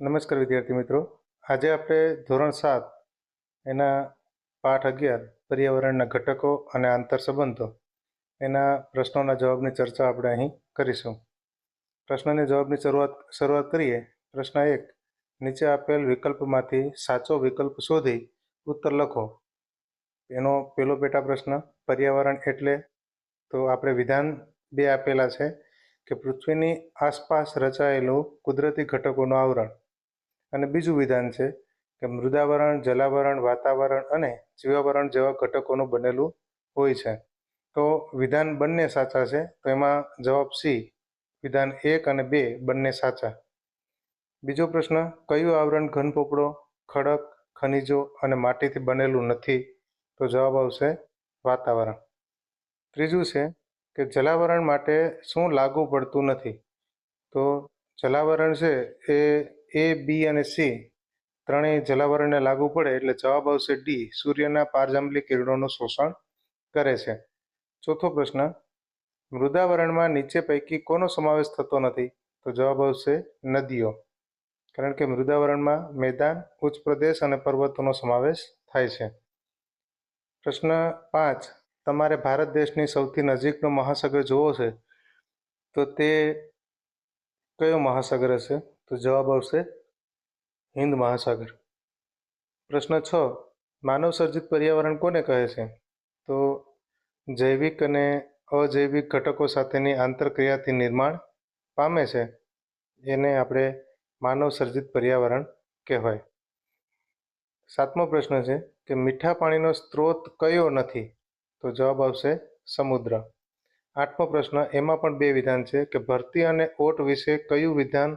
નમસ્કાર વિદ્યાર્થી મિત્રો. આજે આપણે ધોરણ સાત એના પાઠ અગિયાર, પર્યાવરણના ઘટકો અને આંતર સંબંધો એના પ્રશ્નોના જવાબની ચર્ચા આપણે અહીં કરીશું. પ્રશ્નની જવાબની શરૂઆત શરૂઆત કરીએ. પ્રશ્ન એક, નીચે આપેલ વિકલ્પમાંથી સાચો વિકલ્પ શોધી ઉત્તર લખો. એનો પેલો પેટા પ્રશ્ન, પર્યાવરણ એટલે? તો આપણે વિધાન બે આપેલા છે કે પૃથ્વીની આસપાસ રચાયેલું કુદરતી ઘટકોનું આવરણ. અને બીજું વિધાન છે કે મૃદાવરણ, જલાવરણ, વાતાવરણ અને જીવાવરણ જેવા ઘટકોનું બનેલું હોય છે. તો વિધાન બંને સાચા છે, તો એમાં જવાબ સી, વિધાન એક અને બે બંને સાચા. બીજો પ્રશ્ન, કયું આવરણ ઘનપોપડો ખડક, ખનિજો અને માટીથી બનેલું નથી? તો જવાબ આવશે વાતાવરણ. ત્રીજું છે કે જલાવરણ માટે શું લાગુ પડતું નથી? તો જલાવરણ છે એ એ, બી અને સી ત્રણેય જલાવરણને લાગુ પડે એટલે જવાબ આવશે ડી, સૂર્યના પારજાંબલી કિરણોનું શોષણ કરે છે. ચોથો પ્રશ્ન, મૃદાવરણમાં નીચે પૈકી કોનો સમાવેશ થતો નથી? તો જવાબ આવશે નદીઓ. કારણ કે મૃદાવરણમાં મેદાન, ઉચ્ચ પ્રદેશ અને પર્વતોનો સમાવેશ થાય છે. પ્રશ્ન પાંચ, તમારે ભારત દેશની સૌથી નજીકનો મહાસાગર જોવો છે? તો તે કયો મહાસાગર હશે? તો જવાબ આવશે હિન્દ મહાસાગર. પ્રશ્ન છ, માનવ સર્જિત પર્યાવરણ કોને કહે છે? તો જૈવિક અને અજૈવિક ઘટકો સાથેની આંતરક્રિયાથી નિર્માણ પામે છે, એને આપણે માનવ સર્જિત પર્યાવરણ કહેવાય. સાતમો પ્રશ્ન છે કે મીઠા પાણીનો સ્ત્રોત કયો નથી? તો જવાબ આવશે સમુદ્ર. આઠમો પ્રશ્ન, એમાં પણ બે વિધાન છે કે ભરતી અને ઓટ વિશે કયું વિધાન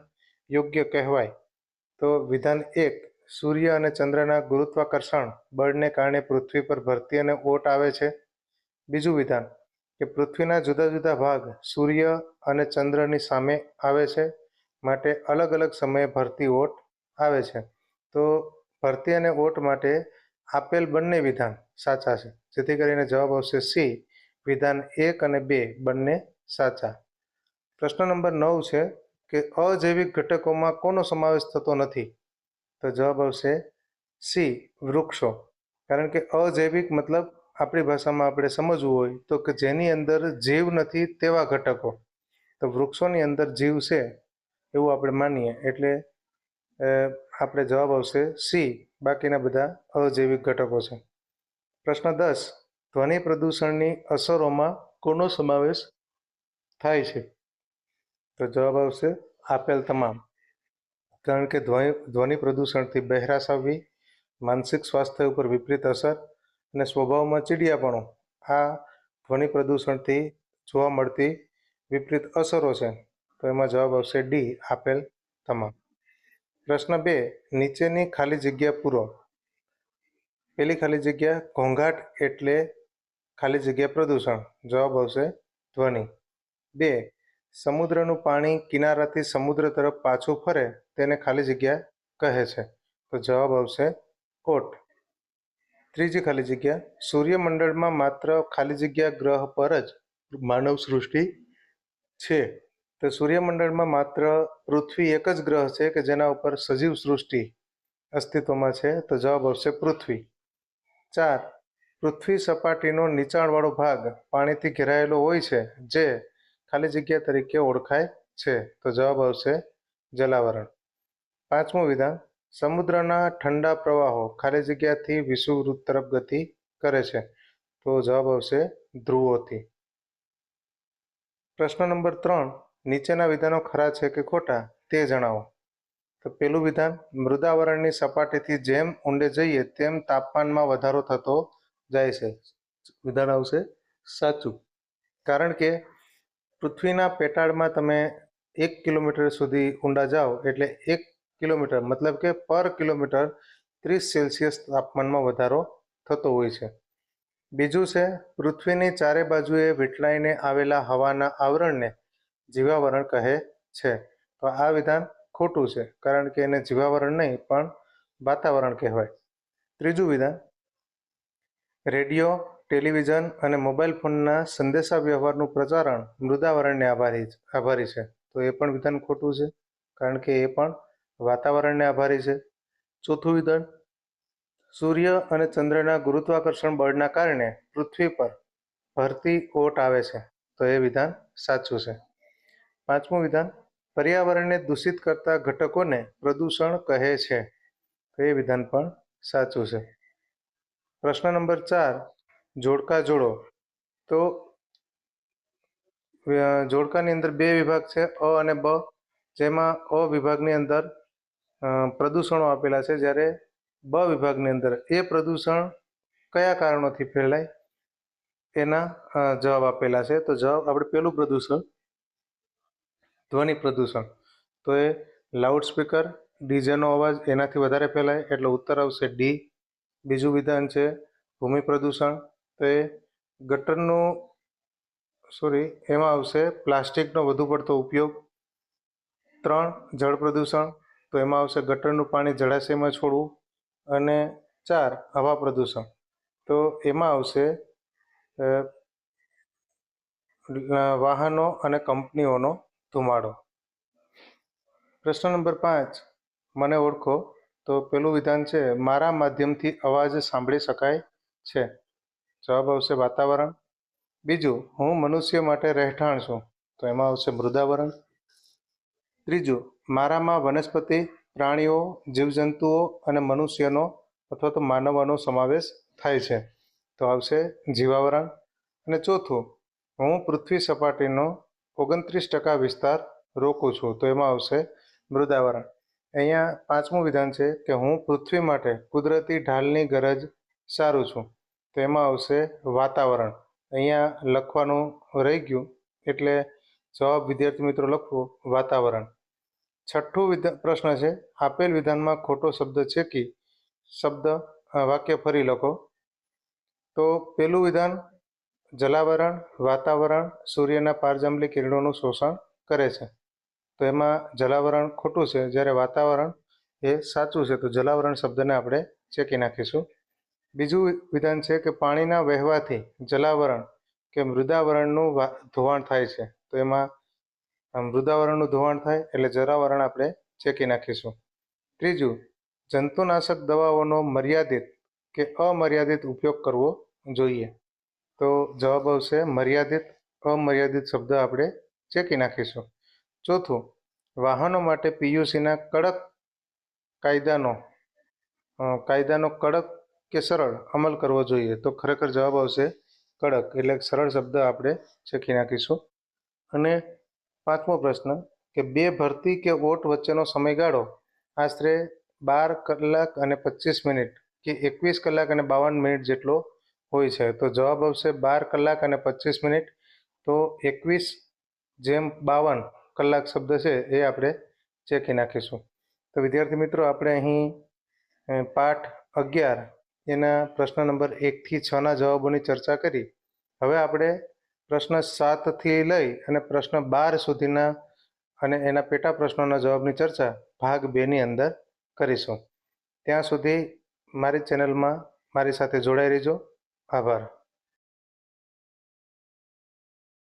યોગ્ય કહેવાય. તો વિધાન એક, સૂર્ય અને ચંદ્રના ગુરુત્વાકર્ષણ બળને કારણે પૃથ્વી પર ભરતી અને ઓટ આવે છે. બીજું વિધાન, કે પૃથ્વીના જુદા જુદા ભાગ સૂર્ય અને ચંદ્રની સામે આવે છે, માટે અલગ અલગ સમયે ભરતી ઓટ આવે છે. તો ભરતી અને ઓટ માટે આપેલ બંને વિધાન સાચા છે. જેથી કરીને જવાબ આવશે સી, વિધાન એક અને બે બંને સાચા. પ્રશ્ન નંબર નવ છે કે અજૈવિક ઘટકોમાં કોનો સમાવેશ થતો નથી? તો જવાબ આવશે સી, વૃક્ષો. કારણ કે અજૈવિક મતલબ આપણી ભાષામાં આપણે સમજવું હોય તો કે જેની અંદર જીવ નથી તેવા ઘટકો. તો વૃક્ષોની અંદર જીવ છે એવું આપણે માનીએ. એટલે આપણે જવાબ આવશે સી, બાકીના બધા અજૈવિક ઘટકો છે. પ્રશ્ન દસ, ધ્વનિ પ્રદૂષણની અસરોમાં કોનો સમાવેશ થાય છે? તો જવાબ આવશે આપેલ તમામ. કારણ કે ધ્વનિ ધ્વનિ પ્રદૂષણથી બહેરાશ આવવી માનસિક સ્વાસ્થ્ય ઉપર વિપરીત અસર અને સ્વભાવમાં ચીડિયાપણું, આ ધ્વનિ પ્રદૂષણથી જોવા મળતી વિપરીત અસરો છે. તો એમાં જવાબ આવશે ડી, આપેલ તમામ. પ્રશ્ન બે, નીચેની ખાલી જગ્યા પૂરો. પેલી ખાલી જગ્યા ઘોંઘાટ એટલે ખાલી જગ્યા પ્રદૂષણ. જવાબ આવશે ધ્વનિ. બે સમુદ્રનું પાણી કિનારાથી સમુદ્ર તરફ પાછું ફરે, તેને ખાલી જગ્યા કહે છે. તો જવાબ આવશે ઓટ ત્રીજી ખાલી જગ્યા, સૂર્યમંડળમાં માત્ર ખાલી જગ્યા ગ્રહ પર જ માનવ સૃષ્ટિ છે. તો સૂર્યમંડળમાં માત્ર પૃથ્વી એક જ ગ્રહ છે કે જેના ઉપર સજીવ સૃષ્ટિ અસ્તિત્વમાં છે? તો જવાબ આવશે પૃથ્વી. ચાર, પૃથ્વી સપાટીનો નીચાણવાળો ભાગ પાણીથી ઘેરાયેલો હોય છે, જે ખાલી જગ્યા તરીકે ઓળખાય છે. તો જવાબ આવશે જલાવરણ. પાંચમું વિધાન. સમુદ્રના ઠંડા પ્રવાહો ખાલી જગ્યાથી વિષુવવૃત્ત તરફ ગતિ કરે છે. તો જવાબ આવશે ધ્રુવોથી. પ્રશ્ન નંબર ત્રણ. નીચેના વિધાનો ખરા છે કે ખોટા તે જણાવો. તો પેલું વિધાન. મૃદાવરણની સપાટીથી જેમ ઊંડે જઈએ તેમ તાપમાનમાં વધારો થતો જાય છે. વિધાન આવશે સાચું. કારણ કે પૃથ્વીના પેટાળમાં તમે એક કિલોમીટર સુધી ઊંડા જાઓ, એટલે એક કિલોમીટર, મતલબ કે પર કિલોમીટર ત્રીસ સેલ્સિયસ તાપમાનમાં વધારો થતો હોય છે. બીજું છે, પૃથ્વીની ચારે બાજુએ વીટલાઈને આવેલા હવાના આવરણને જીવાવરણ કહે છે. તો આ વિધાન ખોટું છે, કારણ કે એને જીવાવરણ નહીં, પણ વાતાવરણ કહેવાય. ત્રીજું વિધાન, રેડિયો ટેલિવિઝન અને મોબાઈલ ફોનના સંદેશા વ્યવહારનું પ્રચારણ મૃદાવરણને આભારી આભારી છે. તો એ પણ વિધાન ખોટું છે, કારણ કે એ પણ વાતાવરણને આભારી છે. ચોથું વિધાન, સૂર્ય અને ચંદ્રના ગુરુત્વાકર્ષણ બળના કારણે પૃથ્વી પર ભરતી ઓટ આવે છે. તો એ વિધાન સાચું છે. પાંચમું વિધાન, પર્યાવરણને દૂષિત કરતા ઘટકોને પ્રદૂષણ કહે છે. તો એ વિધાન પણ સાચું છે. પ્રશ્ન નંબર ચાર જોડકા જોડો. તો જોડકાની અંદર બે વિભાગ છે, અ અને બ, જેમાં અ વિભાગની અંદર પ્રદૂષણો આપેલા છે, જ્યારે બ વિભાગની અંદર એ પ્રદૂષણ કયા કારણોથી ફેલાય? એના જવાબ આપેલા છે. તો જવાબ, આપણે પેલું પ્રદૂષણ, ધ્વનિ પ્રદૂષણ. તો એ લાઉડ સ્પીકર, ડીજેનો અવાજ એનાથી વધારે ફેલાય, એટલે ઉત્તર આવશે ડી. બીજું વિધાન છે, ભૂમિ પ્રદૂષણ. તો એ ગટરનું સોરી એમાં આવશે પ્લાસ્ટિકનો વધુ પડતો ઉપયોગ. ત્રણ, જળ પ્રદૂષણ, તો એમાં આવશે ગટરનું પાણી જળાશયમાં છોડવું. અને ચાર, હવા પ્રદૂષણ. તો એમાં આવશે વાહનો અને કંપનીઓનો ધુમાડો. પ્રશ્ન નંબર પાંચ, મને ઓળખો. તો પેલું વિધાન છે, મારા માધ્યમથી અવાજ સાંભળી શકાય છે. જવાબ આવશે વાતાવરણ. બીજું, હું મનુષ્ય માટે રહેઠાણ છું, તો એમાં આવશે મૃદાવરણ. ત્રીજું, મારામાં વનસ્પતિ, પ્રાણીઓ, જીવજંતુઓ અને મનુષ્યનો અથવા તો માનવનો સમાવેશ થાય છે, તો આવશે જીવાવરણ. અને ચોથું, હું પૃથ્વી સપાટીનો ઓગણત્રીસ ટકા વિસ્તાર રોકું છું, તો એમાં આવશે મૃદાવરણ. અહીંયા પાંચમું વિધાન છે કે હું પૃથ્વી માટે કુદરતી ઢાલની ગરજ સારું છું. તો એમાં આવશે વાતાવરણ. અહીંયા લખવાનું રહી ગયું એટલે જવાબ વિદ્યાર્થી મિત્રો લખવો વાતાવરણ. છઠ્ઠું પ્રશ્ન છે, આપેલ વિધાનમાં ખોટો શબ્દ છે કે? શબ્દ વાક્ય ફરી લખો. તો પેલું વિધાન, જલાવરણ, વાતાવરણ, સૂર્યના પારજંબલી કિરણોનું શોષણ કરે છે. તો એમાં જલાવરણ ખોટું છે, જ્યારે વાતાવરણ એ સાચું છે, તો જલાવરણ શબ્દને આપણે ચેકી નાખીશું. બીજું વિધાન છે કે પાણીના વહેવાથી જલાવરણ કે મૃદાવરણનું ધોવાણ થાય છે. તો એમાં મૃદાવરણનું ધોવાણ થાય એટલે જરાવરણ આપણે ચેકી નાખીશું. ત્રીજું, જંતુનાશક દવાઓનો મર્યાદિત કે અમર્યાદિત ઉપયોગ કરવો જોઈએ. તો જવાબ આવશે મર્યાદિત, અમર્યાદિત શબ્દ આપણે ચેકી નાખીશું. ચોથું, વાહનો માટે પીયુસીના કડક કાયદાનો કાયદાનો કડક કે સરળ અમલ કરવો જોઈએ તો ખરેખર જવાબ આવશે કડક. એટલે સરળ શબ્દ આપણે ચેકી નાખીશું. અને પાંચમો પ્રશ્ન, કે બે ભરતી કે ઓટ વચ્ચેનો સમયગાળો? આશરે બાર કલાક અને પચીસ મિનિટ કે એકવીસ કલાક અને બાવન મિનિટ જેટલો હોય છે. તો જવાબ આવશે બાર કલાક અને પચીસ મિનિટ. તો એકવીસ જેમ બાવન કલાક શબ્દ છે એ આપણે ચેકી નાખીશું. તો વિદ્યાર્થી મિત્રો, આપણે અહીં પાઠ અગિયાર એના પ્રશ્ન નંબર એકથી છના જવાબોની ચર્ચા કરી. હવે આપણે પ્રશ્ન સાતથી લઈ અને પ્રશ્ન બાર સુધીના અને એના પેટા પ્રશ્નોના જવાબની ચર્ચા ભાગ બેની અંદર કરીશું. ત્યાં સુધી મારી ચેનલમાં મારી સાથે જોડાઈ રહેજો. આભાર.